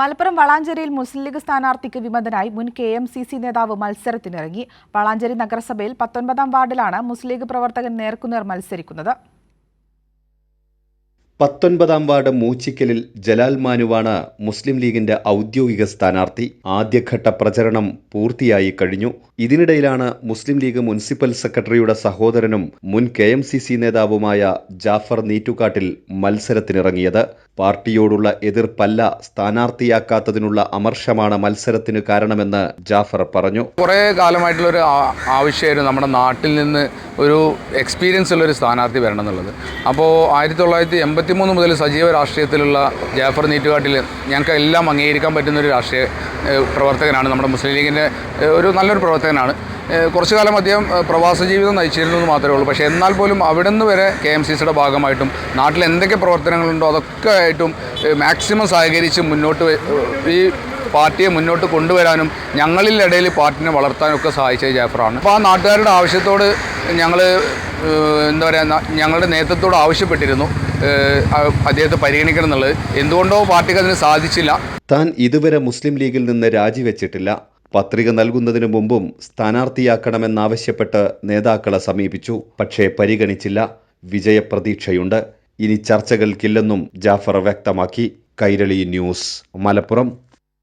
മലപ്പുറം വളാഞ്ചേരിയിൽ മുസ്ലിം league സ്ഥാനാർത്ഥിക്ക് വിമതനായി മുൻ K M C C നേതാവ് മത്സരത്തിനിറങ്ങി. വളാഞ്ചേരി നഗരസഭയിൽ പത്തൊൻപതാം വാർഡിലാണ് മുസ്ലിം ലീഗ് പ്രവർത്തകൻ നേർക്കുനേർ മത്സരിക്കുന്നത്. പത്തൊൻപതാം വാർഡ് മൂച്ചിക്കലിൽ ജലാൽ മാനുവാണ് മുസ്ലിം ലീഗിന്റെ ഔദ്യോഗിക സ്ഥാനാർത്ഥി. ആദ്യഘട്ട പ്രചരണം പൂർത്തിയായി കഴിഞ്ഞു. ഇതിനിടയിലാണ് മുസ്ലിം ലീഗ് മുനിസിപ്പൽ സെക്രട്ടറിയുടെ സഹോദരനും മുൻ കെ എം സി സി നേതാവുമായ ജാഫർ നീറ്റുകാട്ടിൽ മത്സരത്തിനിറങ്ങിയത്. പാർട്ടിയോടുള്ള എതിർപ്പല്ല സ്ഥാനാർത്ഥിയാക്കാത്തതിനുള്ള അമർഷമാണ് മത്സരത്തിന് കാരണമെന്ന് ജാഫർ പറഞ്ഞു. കുറേ കാലമായിട്ടുള്ള ഒരു ആവശ്യമായിരുന്നു നമ്മുടെ നാട്ടിൽ നിന്ന് ഒരു എക്സ്പീരിയൻസ് ഉള്ള ഒരു സ്ഥാനാർത്ഥി വരണം എന്നുള്ളത് അപ്പോൾ ആയിരത്തി തൊള്ളായിരത്തി എൺപത്തി മൂന്ന് മുതൽ സജീവ രാഷ്ട്രീയത്തിലുള്ള ജാഫർ നീറ്റുകാട്ടിൽ ഞങ്ങൾക്ക് എല്ലാം അംഗീകരിക്കാൻ പറ്റുന്നൊരു രാഷ്ട്രീയ പ്രവർത്തകനാണ് നമ്മുടെ മുസ്ലിം ലീഗിന്റെ ഒരു നല്ലൊരു പ്രവർത്തകനാണ്. കുറച്ചു കാലം അദ്ദേഹം പ്രവാസ ജീവിതം നയിച്ചിരുന്നു എന്ന് മാത്രമേ ഉള്ളൂ. പക്ഷേ എന്നാൽ പോലും അവിടെ നിന്ന് വരെ കെ എം സി സിയുടെ ഭാഗമായിട്ടും നാട്ടിൽ എന്തൊക്കെ പ്രവർത്തനങ്ങളുണ്ടോ അതൊക്കെ ആയിട്ടും മാക്സിമം സഹകരിച്ച് മുന്നോട്ട് ഈ പാർട്ടിയെ മുന്നോട്ട് കൊണ്ടുവരാനും ഞങ്ങളിൽ ഇടയിൽ പാർട്ടിനെ വളർത്താനൊക്കെ സഹായിച്ചത് ജാഫറാണ്. അപ്പോൾ ആ നാട്ടുകാരുടെ ആവശ്യത്തോട് ഞങ്ങൾ എന്താ പറയുക ഞങ്ങളുടെ നേതൃത്വത്തോട് ആവശ്യപ്പെട്ടിരുന്നു. അദ്ദേഹത്തെ പരിഗണിക്കണം എന്നുള്ളത്. എന്തുകൊണ്ടോ പാർട്ടിക്ക് അതിന് സാധിച്ചില്ല. താൻ ഇതുവരെ മുസ്ലിം ലീഗിൽ നിന്ന് രാജിവെച്ചിട്ടില്ല. പത്രിക നൽകുന്നതിനു മുമ്പും സ്ഥാനാർത്ഥിയാക്കണമെന്നാവശ്യപ്പെട്ട് നേതാക്കളെ സമീപിച്ചു. പക്ഷേ പരിഗണിച്ചില്ല. വിജയപ്രതീക്ഷയുണ്ട്. ഇനി ചർച്ചകൾക്കില്ലെന്നും ജാഫർ വ്യക്തമാക്കി. കൈരളി ന്യൂസ് മലപ്പുറം.